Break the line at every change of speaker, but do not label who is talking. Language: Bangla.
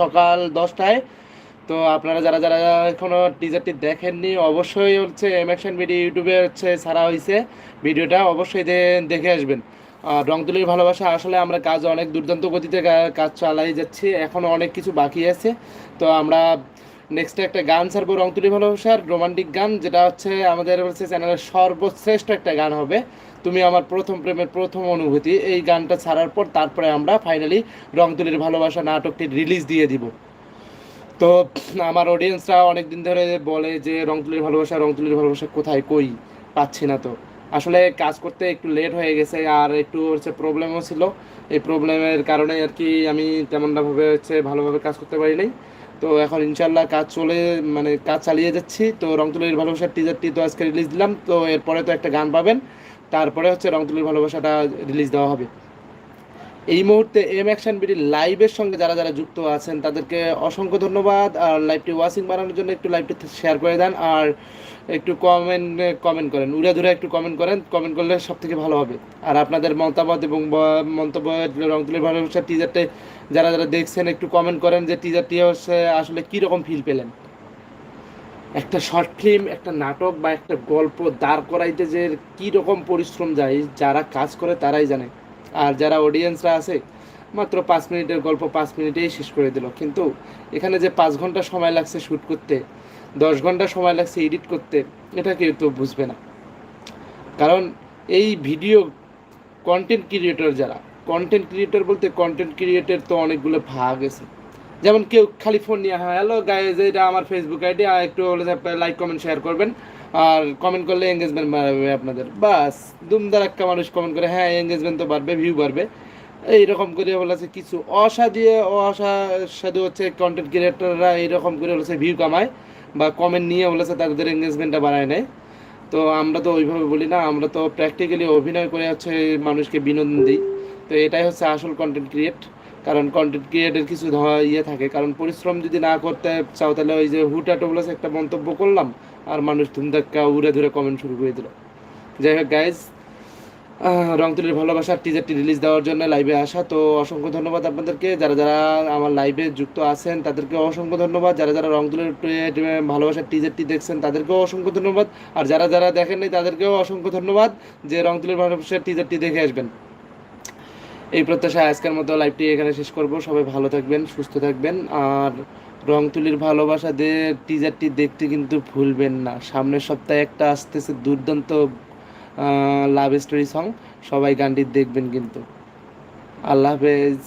সকাল দশটায়। তো আপনারা যারা যারা এখনও টিজারটি দেখেননি, অবশ্যই হচ্ছে এম অ্যাকশন ভিডিও ইউটিউবে হচ্ছে ছাড়া হয়েছে ভিডিওটা অবশ্যই দেখে আসবেন। আর রংতুলির ভালোবাসা, আসলে আমরা কাজ অনেক দুর্দান্ত গতিতে কাজ চালাই যাচ্ছি। এখনও অনেক কিছু বাকি আছে। তো আমরা নেক্সট একটা গান ছাড়বো রংতুলি ভালোবাসার রোমান্টিক গান, যেটা হচ্ছে আমাদের হচ্ছে চ্যানেলের সর্বশ্রেষ্ঠ একটা গান হবে। তুমি আমার প্রথম প্রেমের প্রথম অনুভূতি, এই গানটা ছাড়ার পর তারপরে আমরা ফাইনালি রংতুলির ভালোবাসা নাটকটি রিলিজ দিয়ে দিব। তো আমার অডিয়েন্সরা অনেক দিন ধরে বলে যে রংতুলির ভালোবাসা রংতুলির ভালোবাসা কোথায়, কই? পাচ্ছি না তো। আসলে কাজ করতে একটু লেট হয়ে গেছে আর একটু হচ্ছে প্রবলেমও ছিল। এই প্রবলেমের কারণে আর কি আমি তেমনভাবে হচ্ছে ভালোভাবে কাজ করতে পারি নাই। তো এখন ইনশাল্লাহ কাজ চলে মানে কাজ চালিয়ে যাচ্ছি। তো রংতুলির ভালোবাসার টিজারটি তো আজকে রিলিজ দিলাম। তো এরপরে তো একটা গান পাবেন। তারপরে হচ্ছে রংতুলির ভালোবাসাটা রিলিজ দেওয়া হবে। এই মুহূর্তে এম অ্যাকশন বিডি লাইভের সঙ্গে যারা যারা যুক্ত আছেন, তাদেরকে অসংখ্য ধন্যবাদ। আর লাইভটি ওয়াচিং বানানোর জন্য একটু লাইভটি শেয়ার করে দেন, আর একটু কমেন্ট কমেন্ট করেন। উড়ে ধরে একটু কমেন্ট করেন। কমেন্ট করলে সব থেকে ভালো হবে। আর আপনাদের মতামত এবং মন্তব্য রংতুলির ভালোবাসার টিজারটে যারা যারা দেখছেন, একটু কমেন্ট করেন যে টিজারটি হচ্ছে আসলে কীরকম ফিল পেলেন। একটা শর্ট ফিল্ম একটা নাটক বা একটা গল্প দাঁড় করাইতে যে কী রকম পরিশ্রম যায়, যারা কাজ করে তারাই জানে। আর যারা অডিয়েন্সরা আছে, মাত্র পাঁচ মিনিটের গল্প পাঁচ মিনিটেই শেষ করে দিল। কিন্তু এখানে যে পাঁচ ঘণ্টা সময় লাগছে শ্যুট করতে, দশ ঘণ্টা সময় লাগছে এডিট করতে, এটা কেউ তো বুঝবে না। কারণ এই ভিডিও কন্টেন্ট ক্রিয়েটর যারা কন্টেন্ট ক্রিয়েটর বলতে কন্টেন্ট ক্রিয়েটর তো অনেকগুলো ভাগ আছে। যেমন কেউ খালি ফোন নিয়ে হ্যালো গাইজ এটা আমার ফেসবুক আইডি একটু হলে লাইক কমেন্ট শেয়ার করবেন। আর কমেন্ট করলে এঙ্গেজমেন্ট বাড়বে আপনাদের। বাস দুমদারাক্কা মানুষ কমেন্ট করে হ্যাঁ এঙ্গেজমেন্ট তো বাড়বে ভিউ বাড়বে। এইরকম করে বলেছে কিছু অসাধু অসাধু হচ্ছে কন্টেন্ট ক্রিয়েটররা এইরকম করে বলেছে ভিউ কামায় বা কমেন্ট নিয়ে বলেছে তাদের এঙ্গেজমেন্টটা বাড়ায় নেয়। তো আমরা তো ওইভাবে বলি না, আমরা তো প্র্যাকটিক্যালি অভিনয় করে হচ্ছে মানুষকে বিনোদন দিই। তো এটাই হচ্ছে আসল কন্টেন্ট ক্রিয়েট কারণ কন্টেন্ট ক্রিয়েটের কিছু ইয়ে থাকে, কারণ পরিশ্রম যদি না করতে চাও তাহলে ওই যে হুটাটো বলেছে একটা মন্তব্য করলাম, আর মানুষ ধুমধাক্কা উড়ে ধরে কমেন্ট শুরু করে দিল। যাই হোক গাইজ রংতুলির ভালোবাসার টিজারটি রিলিজ দেওয়ার জন্য লাইভে আসা, তো অসংখ্য ধন্যবাদ আপনাদেরকে। যারা যারা আমার লাইভে যুক্ত আছেন তাদেরকে অসংখ্য ধন্যবাদ। যারা যারা রংতুলির ভালোবাসার টিজারটি দেখছেন, তাদেরকেও অসংখ্য ধন্যবাদ। আর যারা যারা দেখেননি, তাদেরকেও অসংখ্য ধন্যবাদ যে রংতুলির ভালোবাসার টিজারটি দেখে আসবেন। এই প্রত্যাশায় আজকের মতো লাইভটি এখানে শেষ করব। সবাই ভালো থাকবেন, সুস্থ থাকবেন। আর রং তুলির ভালোবাসা দিয়ে টিজারটি দেখতে কিন্তু ভুলবেন না। সামনের সপ্তাহে একটা আসতেছে দুর্দান্ত লাভ স্টোরি সং সবাই গানটি দেখবেন কিন্তু। আল্লাহ হাফেজ।